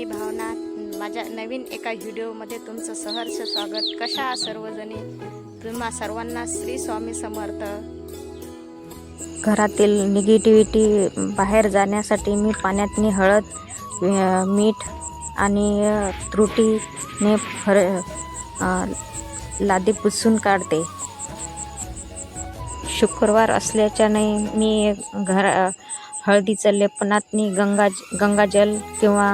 मी भावना माझ्या नवीन एका व्हिडिओमध्ये तुमचं सहर्ष स्वागत. कशा सर्वजणी? तुम्हा सर्वांना श्री स्वामी समर्थ. घरातील निगेटिव्हिटी बाहेर जाण्यासाठी मी पाण्यातनी हळद मीठ आणि त्रुटीने फर लादी पुसून काढते. शुक्रवार असल्याच्याने मी घरा हळदीचं लेपनातनी गंगा गंगाजल किंवा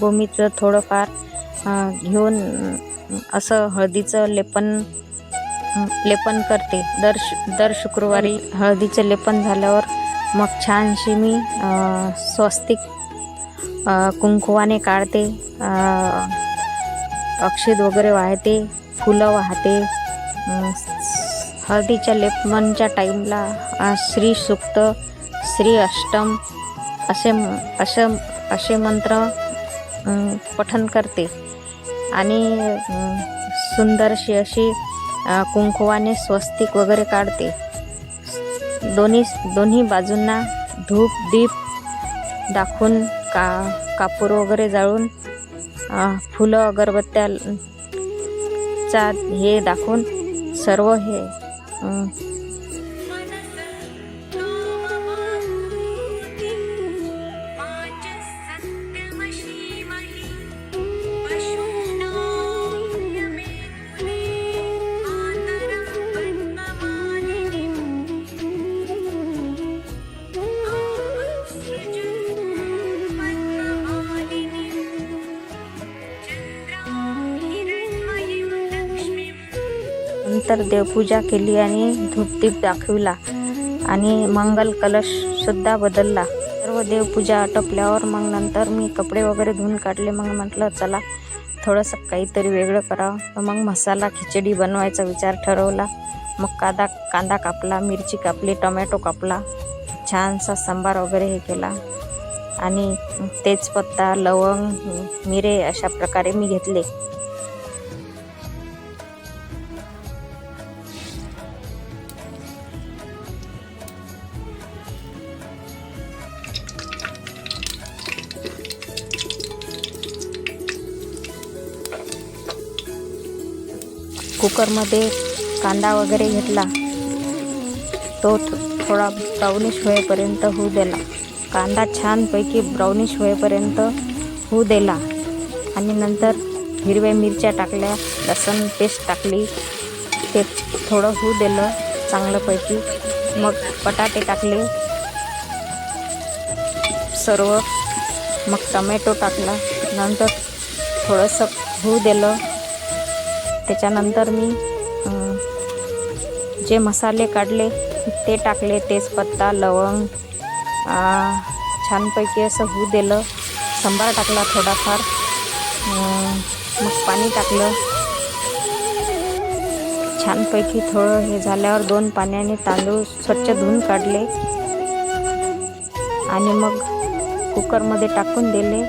गोमीचं थोडंफार घेऊन असं हळदीचं लेपन लेपन करते. दर दर शुक्रवारी हळदीचं लेपन झाल्यावर मग छानशी मी स्वस्तिक कुंकुवाने काढते अक्षित वगैरे वाहते फुलं वाहते. हळदीच्या लेपनच्या टाईमला श्री सुक्त श्री अष्टम असे असे असे मंत्र पठन करते. आणि सुंदरशी अशी कुंकुवाने स्वस्तिक वगैरे काढते. दोन्ही दोन्ही बाजूंना धूप दीप दाखवून का कापूर वगैरे जाळून फुलं अगरबत्त्या चा हे दाखवून सर्व हे त्यानंतर नंतर देवपूजा केली आणि धूपदीप दाखविला आणि मंगल कलशसुद्धा बदलला. सर्व देवपूजा आटोपल्यावर मग नंतर मी कपडे वगैरे धुवून काढले. मग म्हटलं चला थोडंसं काहीतरी वेगळं करावं. तर मग मसाला खिचडी बनवायचा विचार ठरवला. मग कांदा कांदा कापला मिरची कापली टोमॅटो कापला छानसा सांबार वगैरे हे केला. आणि तेजपत्ता लवंग मिरे अशा प्रकारे मी घेतले. कुकरमध्ये कांदा वगैरे घेतला तो थो- थोडा ब्राउनिश होईपर्यंत होऊ दिला. कांदा छानपैकी ब्राउनिश होईपर्यंत होऊ दिला. आणि नंतर हिरव्या मिरच्या टाकल्या लसण पेस्ट टाकली ते थोडं होऊ दिलं चांगल्यापैकी मग बटाटे टाकले. सर्व. मग टमॅटो टाकला. नंतर थोडंसं होऊ दिलं. त्याच्यानंतर मी जे मसाले काढले ते टाकले तेजपत्ता लवंग छानपैकी असं होऊ दिलं. सांबार टाकला थोडाफार. मग पाणी टाकलं. छानपैकी थोडं हे झाल्यावर दोन पाण्याने तांदूळ स्वच्छ धुवून काढले. आणि मग कुकरमध्ये टाकून दिले.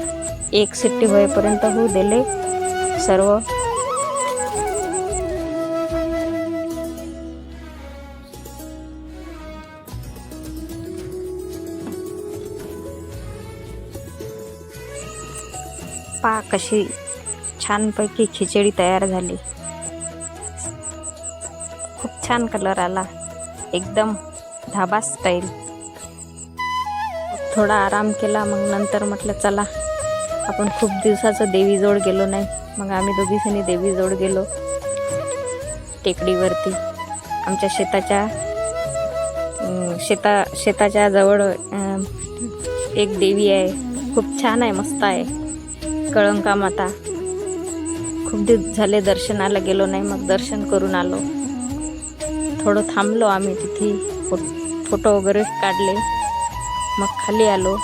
एक सिट्टी होईपर्यंत होऊ दिले सर्व. पा कशी छानपैकी खिचडी तयार झाली. खूप छान कलर आला. एकदम धाबा स्टाईल थोडा आराम केला मग नंतर म्हटलं चला आपण खूप दिवसाचं देवीजवळ गेलो नाही. मग आम्ही दोघीजणी देवीजवळ गेलो टेकडीवरती. आमच्या शेताच्या शेता शेताच्या जवळ एक देवी आहे. खूप छान आहे मस्त आहे. कळंका माता. खूप दिवस झाले दर्शनाला गेलो नाही मग दर्शन करून आलो. थोडं थांबलो आम्ही तिथे फो फोटो वगैरे काढले. मग खाली आलो.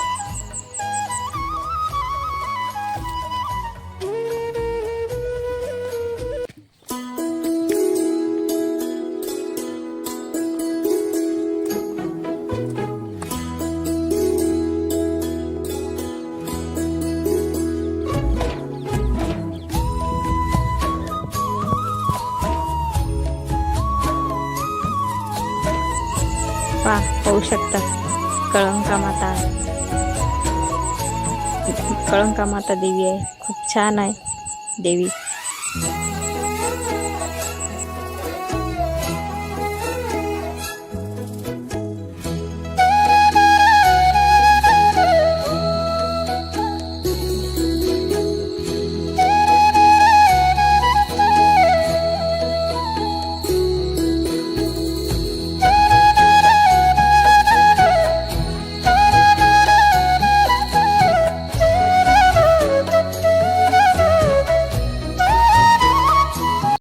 पा पाहू शकता. कळंका माता कळंका माता देवी आहे. खूप छान आहे देवी.